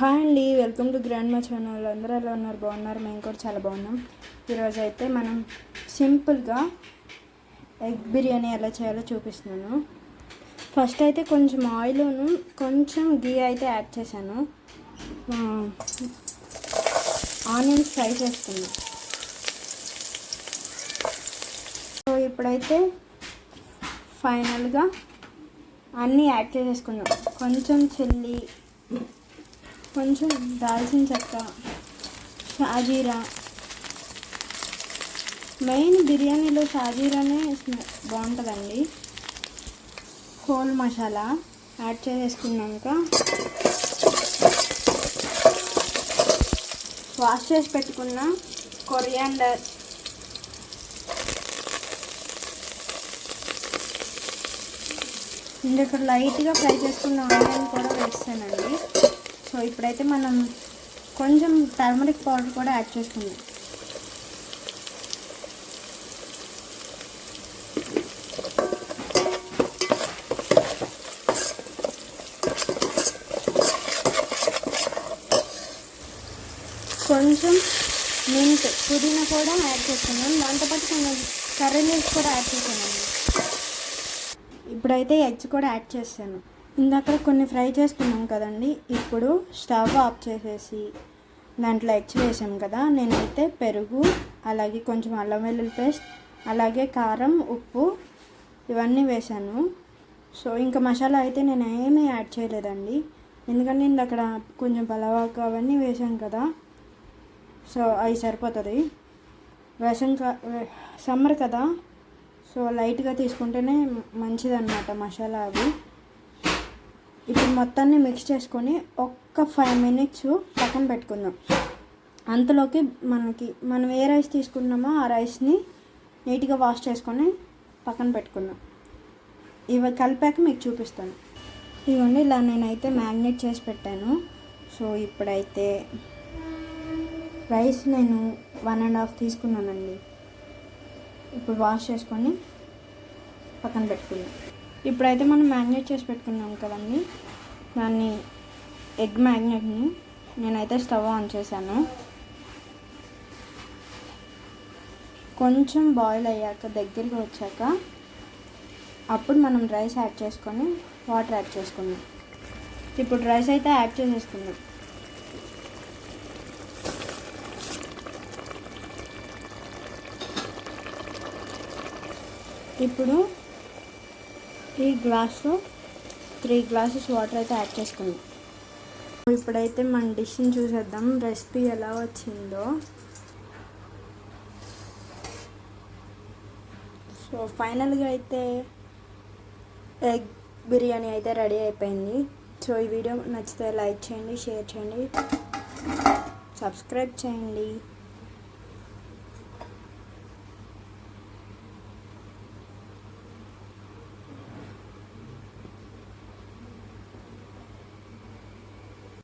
Hi అండి welcome to grand మా channel. అందరూ ఎలా ఉన్నారు? బాగున్నారు? మేము కూడా చాలా బాగున్నాం. ఈరోజు అయితే మనం సింపుల్గా ఎగ్ బిర్యానీ ఎలా చేయాలో చూపిస్తున్నాను. ఫస్ట్ అయితే కొంచెం ఆయిల్ను కొంచెం గీ అయితే యాడ్ చేశాను. ఆనియన్స్ ఫ్రై చేస్తుంది సో ఇప్పుడైతే ఫైనల్గా అన్నీ యాడ్ చేసేసుకుందాం. కొంచెం చిల్లీ కొంచెం దాల్చిన చెక్క షాజీరా. మెయిన్ బిర్యానీలో షాజీరానే బాగుంటుందండి. హోల్ మసాలా యాడ్ చేసేసుకున్నాక వాష్ చేసి పెట్టుకున్న కొరియాండర్. ఇంకా ఇక్కడ లైట్గా ఫ్రై చేసుకున్న ఆనియన్ కూడా వేస్తానండి. సో ఇప్పుడైతే మనం కొంచెం టర్మరిక్ పౌడర్ కూడా యాడ్ చేసుకుందాం. కొంచెం మింట్ పుదీనా కూడా యాడ్ చేసుకున్నాం దాంతోపాటు కొంచెం కర్రీ లీవ్స్ కూడా యాడ్ చేసానండి ఇప్పుడైతే ఎగ్స్ కూడా యాడ్ చేస్తాను. ఇందాక కొన్ని ఫ్రై చేసుకున్నాం కదండి. ఇప్పుడు స్టవ్ ఆఫ్ చేసేసి దాంట్లో ఎగ్స్ వేసాం కదా. నేనైతే పెరుగు అలాగే కొంచెం అల్లం వెల్లుల్లి పేస్ట్ అలాగే కారం ఉప్పు ఇవన్నీ వేసాను. సో ఇంకా మసాలా అయితే నేను ఏమీ యాడ్ చేయలేదండి. ఎందుకంటే నేను అక్కడ కొంచెం పలవాకు అవన్నీ వేసాం కదా. సో అవి సరిపోతుంది. వేసం సమ్మర్ కదా. సో లైట్గా తీసుకుంటేనే మంచిదన్నమాట మసాలా అవి. మొత్తాన్ని మిక్స్ చేసుకొని ఒక్క ఫైవ్ మినిట్స్ పక్కన పెట్టుకుందాం. అంతలోకి మనకి మనం ఏ రైస్ తీసుకున్నామో ఆ రైస్ని నీట్గా వాష్ చేసుకొని పక్కన పెట్టుకుందాం. ఇవి కలిపాక మీకు చూపిస్తాను. ఇవ్వండి ఇలా నేనైతే మ్యాగ్నేట్ చేసి పెట్టాను. సో ఇప్పుడైతే రైస్ నేను వన్ అండ్ హాఫ్ తీసుకున్నానండి. ఇప్పుడు వాష్ చేసుకొని పక్కన పెట్టుకుందాం. ఇప్పుడైతే మనం మ్యాగ్నేట్ చేసి పెట్టుకున్నాం కదండి. దాన్ని ఎగ్ మ్యాగ్నెట్ని నేనైతే స్టవ్ ఆన్ చేశాను. కొంచెం బాయిల్ అయ్యాక దగ్గరికి వచ్చాక అప్పుడు మనం రైస్ యాడ్ చేసుకొని వాటర్ యాడ్ చేసుకుందాం. ఇప్పుడు రైస్ అయితే యాడ్ చేసేసుకుందాం. ఇప్పుడు ఈ గ్లాసు త్రీ గ్లాసెస్ వాటర్ అయితే యాడ్ చేసుకుందాం. ఇప్పుడైతే మన డిష్ని చూసేద్దాం రెసిపీ ఎలా వచ్చిందో. సో ఫైనల్గా అయితే ఎగ్ బిర్యానీ అయితే రెడీ అయిపోయింది. సో ఈ వీడియో నచ్చితే లైక్ చేయండి షేర్ చేయండి సబ్స్క్రైబ్ చేయండి.